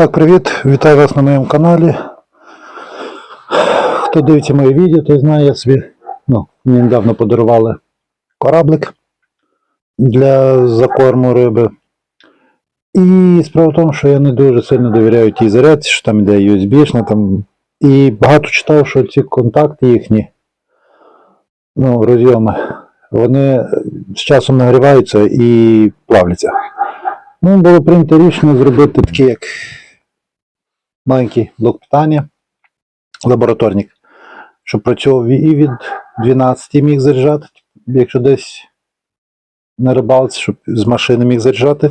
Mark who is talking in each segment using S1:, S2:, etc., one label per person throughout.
S1: Так, привіт, вітаю вас на моєму каналі. Хто дивиться моє відео, той знає, я собі ну, мені недавно подарували кораблик для закорму риби. І справа в тому, що я не дуже сильно довіряю тій зарядці, що там іде USB, там. І багато читав, що ці контакти їхні, ну, розйоми, вони з часом нагріваються і плавляться. Ну, було прийнято рішення зробити такий, як маленький блок питання, лабораторник, щоб працював і від 12 міг заряджати, якщо десь на рибалці, щоб з машини міг заряджати,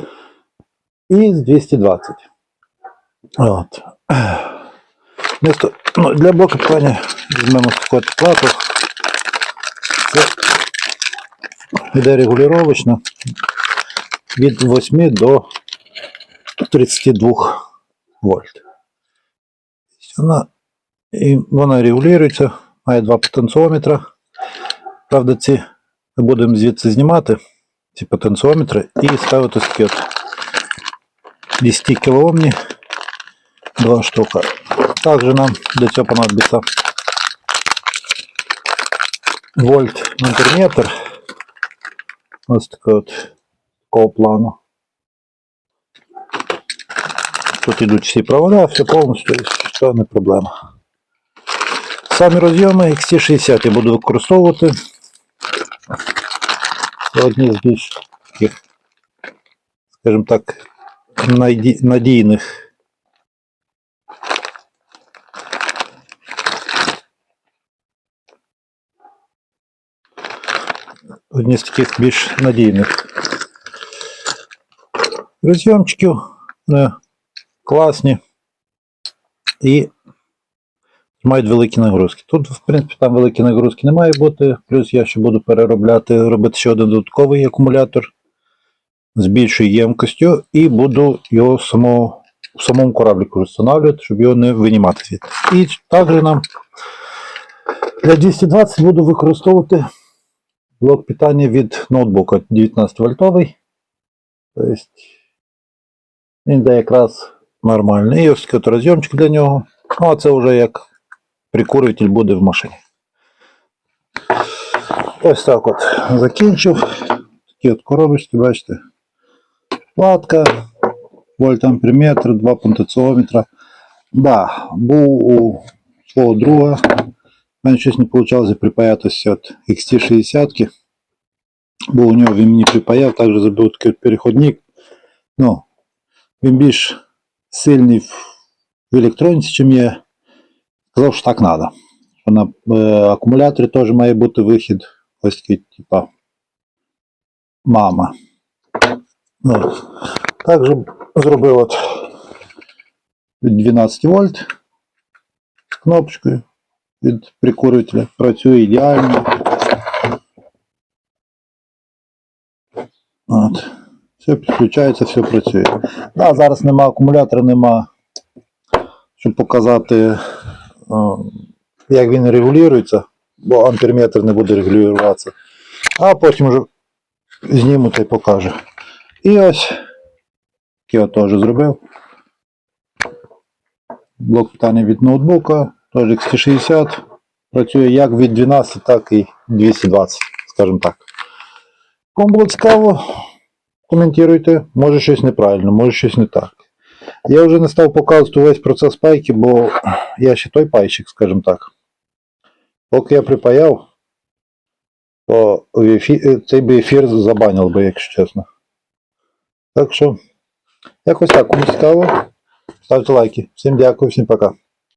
S1: і з 220. От. Місто, ну, для блоку питання візьмемо таку плату. Це йде регулювачно від 8 до 32 вольт. І вона регулюється, має два потенціометри. Правда, ці ми будемо звідси знімати, ці потенціометри, і ставити от 10 кОмні два штука. Також нам для цього понадобиться вольт амперметр. Ось такий от такого плану. Тут йдуть всі провода, все повністю, що не проблема. Самі розйоми XT60 я буду використовувати. Це одні з більш таких, скажімо так, найді- надійних. Одні з таких більш надійних розйомчиків. Вони класні І мають великі нагрузки. Тут, в принципі, там великі нагрузки не має бути. Плюс я ще буду переробляти, робити ще один додатковий акумулятор з більшою ємкостю і буду його само, в самому корабліку встановлювати, щоб його не винімати звідти. І також нам для 220 буду використовувати блок питання від ноутбука 19 вольтовий. Тобто він йде якраз нормальний. І ось от розйомчик для нього. Ну, а це вже як прикурюватель буде в машині. Ось так от закінчив. Такі от коробочки, бачите. Платка, вольтамперметр, два потенціометра. Да, був у свого друга. Мене щось не вийшло припаятися от XT60. Бо у нього він мені припаяв, також зробив такий от переходник. Ну, він більш сильний в, в електроніці, чим я. Сказав, що так треба. Що на е, акумуляторі теж має бути вихід. Ось такий, типа мама. Ну, також зробив от від 12 вольт з кнопочкою від прикурювателя. Працює ідеально. От. Все підключається, все працює. Да, зараз нема акумулятора, нема, щоб показати, як він регулюється, бо амперметр не буде регулюватися. А потім вже зніму та й покажу. І ось я теж зробив. Блок питання від ноутбука, теж XT60. Працює як від 12, так і 220, скажімо так. Кому було цікаво, коментуйте, може щось неправильно, може щось не так. Я вже не став показувати весь процес пайки, бо я ще той пайщик, скажімо так. Поки я припаяв, то в цей би ефір забанив би, якщо чесно. Так що, якось так, кому цікаво, ставте лайки. Всім дякую, всім пока.